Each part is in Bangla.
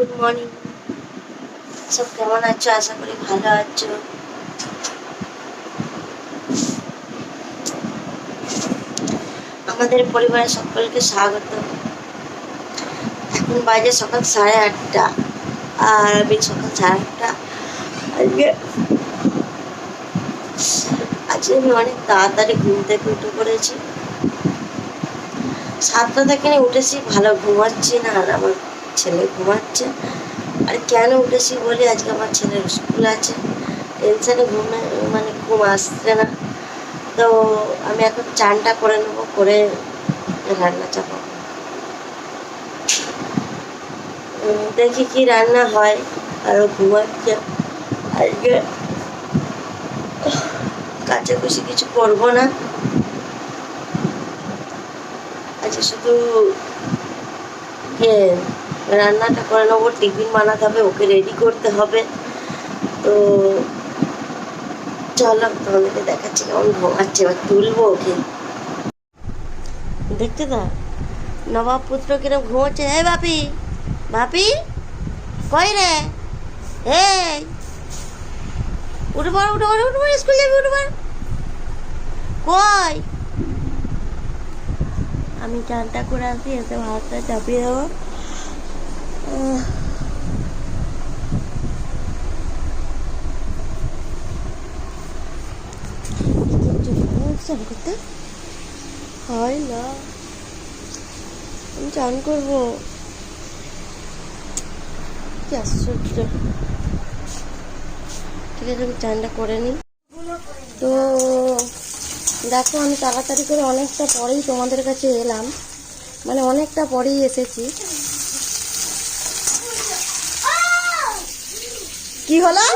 গুড মর্নিং সব কেমন আছো? আশা করি ভালো আছো। আমাদের পরিবারের সকলকে স্বাগত। এখন বাজে সকাল সাড়ে আটটা। আর আমি সকাল সাড়ে আটটা। আজকে আজকে আমি অনেক তাড়াতাড়ি ঘুম থেকে উঠে পড়েছি। সাতটা থেকে উঠেছি, ভালো ঘুমাচ্ছি না আর আমার ছেলে ঘুমাচ্ছে। আর কেন উঠেছি বলি? আজকে আমার ছেলের স্কুল আছে। টেনশনে ঘুমে মানে ঘুম আসছে না। তো আমি এখন চানটা করে নেব করে রান্না উম, দেখি কি রান্না হয় আরও ঘুমাচ্ছে। আজকে কাচাকুচি কিছু করব না। আজকে শুধু ইয়ে রান্নাটা করে নেব, টিফিন বানাতে হবে, ওকে রেডি করতে হবে। তো চলো, তোমাদেরকে দেখাচ্ছি কেমন ঘুমাচ্ছে, এবার তুলবো ওকে। দেখতে দা নবাব পুত্র কিরম ঘুমাচ্ছে। হে বাপি বাপি, কই রে? হে উঠে পড় উঠে পড় উঠে পড় স্কুল যাবি উঠে পড় কই? আমি চানটা করে আসি, এসে ভাতটা চাপিয়ে দেবো। চান করতে হয় না। আমি চান করব। কি আশ্চর্য। ঠিক আছে, আমি চানটা করে নিই। তো দেখো, আমি তাড়াতাড়ি করে অনেকটা পরেই তোমাদের কাছে এলাম। মানে অনেকটা পরেই এসেছি। কি হলো?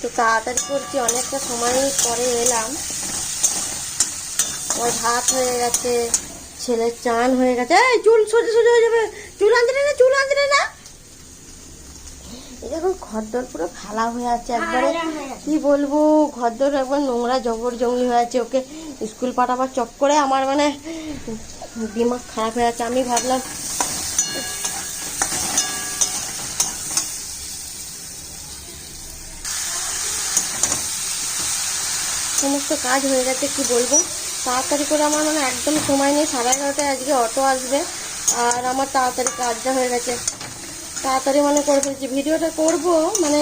তো তাড়াতাড়ি করছি অনেকটা সময় পরে এলাম। ওর ভাত হয়ে গেছে ছেলের চান হয়ে গেছে। এই চুল সোজা সোজা হয়ে যাবে। চুল আনতে না চুল আনতে না দেখো ঘরদর পুরো ফালা হয়ে আছে একবারে। কি বলব ঘরদর একবার নোংরা জবর জঙ্গলি হয়ে আছে। ওকে স্কুল পাঠাবার চক্করে আমার মানে দিমাগ খারাপ হয়ে আছে। আমি ভাবলাম সমস্ত কাজ হয়ে গেছে, কি বলব? তাড়াতাড়ি করে আমার মানে একদম সময় নেই, সাড়ে এগারোটায় আজকে অটো আসবে, আর আমার তাড়াতাড়ি কাজটা হয়ে গেছে। তাড়াতাড়ি মানে করে ফেলছি ভিডিওটা করব মানে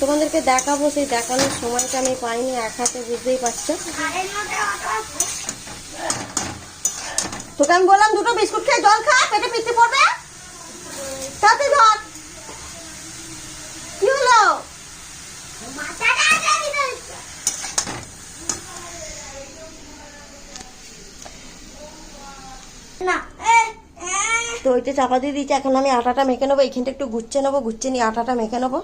তোমাদেরকে দেখাবো, সেই দেখানোর সময়টা আমি পাইনি, এক হাতে বুঝতেই পারছ। তোকে আমি বললাম দুটো বিস্কুট খেয়ে জল খা, পেটে পিছিয়ে পড়বে? তাতে ধর। কি হলো? তো ওইটা চাপা দিয়ে দিয়েছি, এখন আমি আটাটা মেখে নেব, এইখানটা একটু গুচ্ছে নেব গুচ্ছে নিয়ে আটাটা মেখে নেব।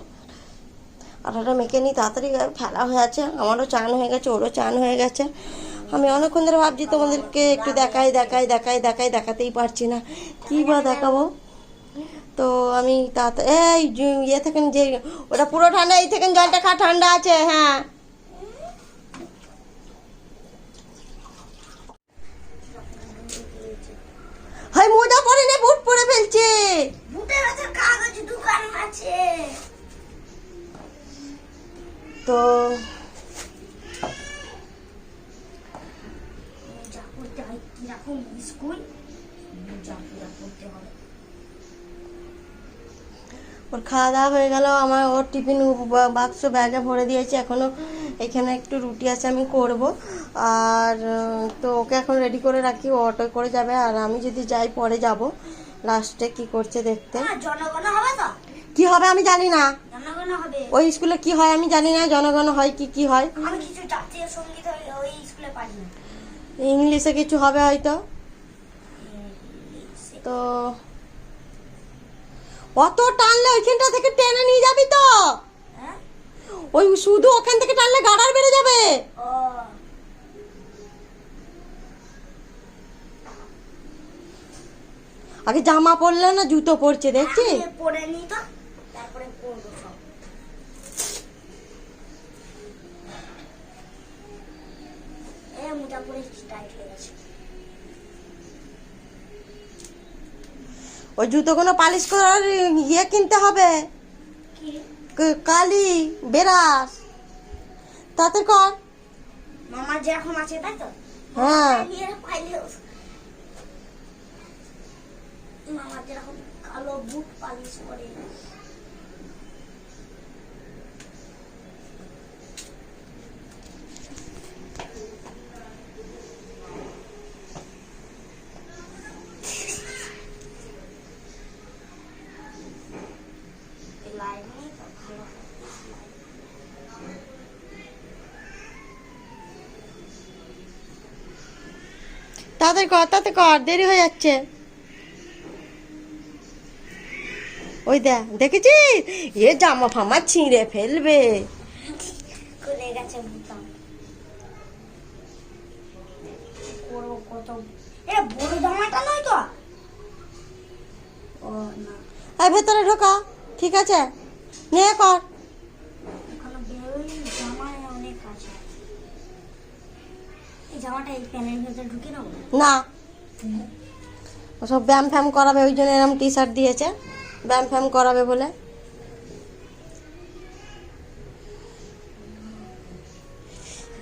আটাটা মেখে নিই তাড়াতাড়ি ফেলা হয়ে আছে, আমারও চান হয়ে গেছে, ওরও চান হয়ে গেছে। আমি অনেকক্ষণ ধরে ভাবছি তোমাদেরকে একটু দেখাই দেখাই দেখাই দেখাই, দেখাতেই পারছি না। কী বা দেখাবো? তো আমি তাড়াতাড়ি এই ইয়ে থাকেন যে ওটা পুরো ঠান্ডা, এই থেকে জলটা খা, ঠান্ডা আছে হ্যাঁ। হাই মোজা পরে নে বুট পরে ফেলছে। বুটের হাতে কাগজ দোকান আছে। তো হয় কীরকম স্কুল? ওর খাওয়া দাওয়া হয়ে গেল আমার ওর টিফিন বাক্স ব্যাগে ভরে দিয়েছি এখনও এখানে একটু রুটি আছে আমি করব। আর তো ওকে এখন রেডি করে রাখি ও অটো করে যাবে। আর আমি যদি যাই পরে যাব। লাস্টে কি করছে দেখতে। হ্যাঁ কি হবে আমি জানি না। ওই স্কুলে কি হয় আমি জানি না জনগণ হয় কি কি হয়। ইংলিশে কিছু হবে হয়তো। তো অত টানলে ওইখানটা থেকে টেনে নিয়ে যাবি তো। হ্যাঁ? ওই শুধু ওখান থেকে টানলে গাড়ার বেড়ে যাবে। আগে জামা পরলে না জুতো পরছে দেখছি আগে পরে নি তো তারপরে পরবো সব। এ মোটা পরে টাইট হয়ে গেছে। ওই জুতোগুলো পালিশ করার ইয়ে কিনতে হবে। কালি বেরাস। তাতে কর। মামার যেরকম আছে তাই তো? হ্যাঁ। মামা যেরকম কালো বুট পালিশ করে। লাইনে তো কর তাতে কর দেরি হয়ে যাচ্ছে। ওই দেখ দেখেছিস? এ জামা ফামা ছিঁড়ে ফেলবে। আর ভেতরে ঢোকা ঠিক আছে? নিয়ে কর। না। ওসব ব্যায়াম ফ্যাম করাবে ওই জন্য এরকম টি শার্ট দিয়েছে। ব্যায়াম ফ্যাম করাবে বলে?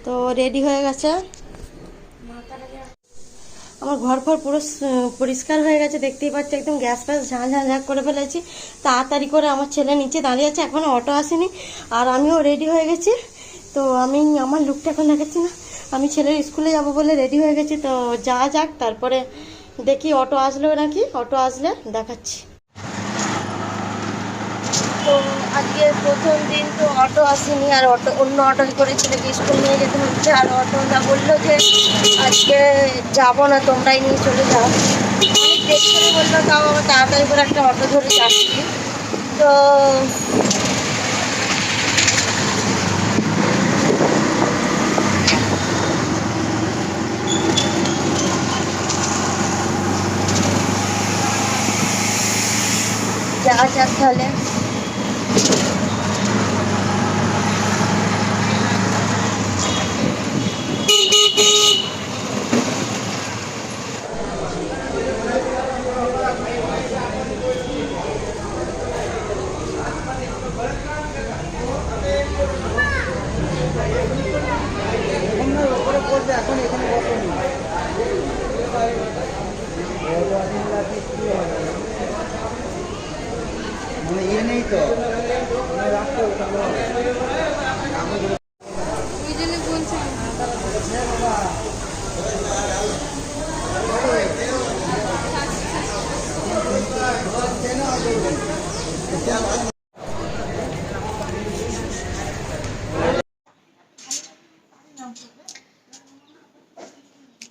তো রেডি হয়ে গেছে? আমার ঘর ফর পুরো পরিষ্কার হয়ে গেছে, দেখতেই পাচ্ছি একদম গ্যাস ফ্যাস ঝাঁ ঝাঁ ঝাঁ করে ফেলেছি। তাড়াতাড়ি করে আমার ছেলে নিচে দাঁড়িয়ে আছে এখনও অটো আসেনি। আর আমিও রেডি হয়ে গেছি। তো আমি, আমার লুকটা এখন দেখাচ্ছি না। আমি ছেলের স্কুলে যাব বলে রেডি হয়ে গেছি। তো যা যাক, তারপরে দেখি অটো আসলো নাকি? অটো আসলে দেখাচ্ছি। তো আজকে প্রথম দিন তো অটো আসেনি, আর অটো, অন্য অটো করে ছেলেকে স্কুল নিয়ে যেতে হচ্ছে, আর অটোটা বলল যে আজকে যাব না, তোমরাই নিয়ে চলে যাও। অনেক দেরি করে বলল, তাও আবার তাড়াতাড়ি করে একটা অটো ধরে যাচ্ছি। তো যাওয়া যাক তাহলে মানে ইয়ে নেই তো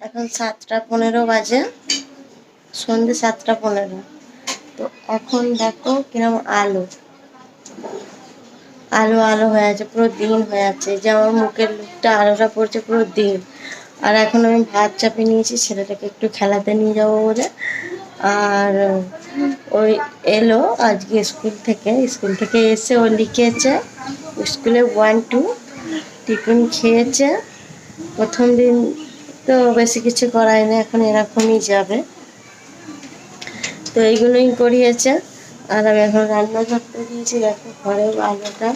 এখন সাতটা পনেরো বাজে। সন্ধ্যে সাতটা পনেরো। তো এখন দেখো কিরম আলো। আলো আলো হয়ে আছে, পুরো দিন হয়ে আছে। যে আমার মুখের লুকটা আলোটা পড়ছে পুরো দিন। আর এখন আমি ভাত চাপিয়ে নিয়েছি, ছেলেটাকে একটু খেলাতে নিয়ে যাব বলে। আর ওই এলো আজকে স্কুল থেকে স্কুল থেকে এসে ও লিখেছে, স্কুলে ওয়ান টু টিফিন খেয়েছে। প্রথম দিন তো বেশি কিছু করায় না, এখন এরকমই যাবে। তো এইগুলোই করিয়েছে। আর আমি এখন রান্না করতে দিয়েছি দেখো ঘরে আলোটা।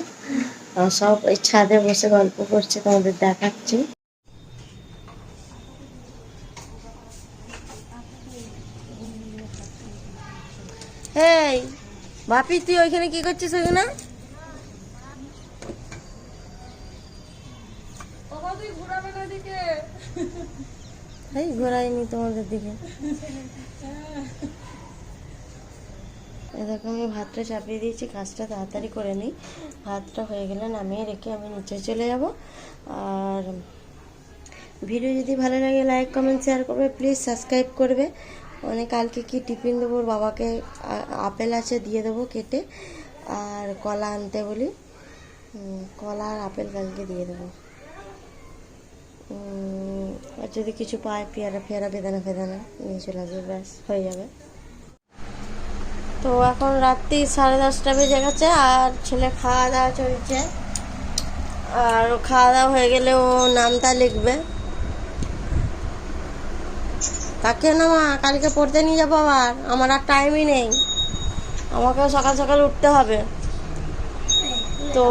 সব ওই ছাদে বসে গল্প করছে, তোমাদের দেখাচ্ছি। এই বাপি তুই ওইখানে কি করছিস ওইখানে? এই ঘোরাইনি তোমাদের দিকে। এরকম আমি ভাতটা চাপিয়ে দিয়েছি কাজটা তাড়াতাড়ি করে নিই। ভাতটা হয়ে গেলে নামিয়ে রেখে আমি নিচে চলে যাব। আর ভিডিও যদি ভালো লাগে লাইক কমেন্ট শেয়ার করবে প্লিজ সাবস্ক্রাইব করবে। মানে কালকে কি টিফিন দেবো? বাবাকে আপেল আছে দিয়ে দেবো কেটে, আর কলা আনতে বলি। কলা আর আপেল কালকে দিয়ে দেবো। আর যদি কিছু পায়, পেয়ারা ফেয়ারা বেদানা, ফেদানা নিয়ে চলে আসবে, ব্যাস, হয়ে যাবে। তো এখন রাত্রি সাড়ে দশটা বেজে গেছে, আর ছেলে খাওয়া দাওয়া চলছে। আর খাওয়া দাওয়া হয়ে গেলে ও নামটা লিখবে। তাকে না মা, কালকে পড়তে নিয়ে যাব আবার। আমার আর টাইমই নেই। আমাকেও সকাল সকাল উঠতে হবে। তো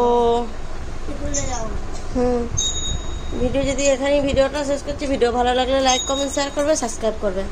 হুম। ভিডিও যদি এখানেই ভিডিওটা শেষ করছি, ভিডিও ভালো লাগলে লাইক কমেন্ট শেয়ার করবে সাবস্ক্রাইব করবে।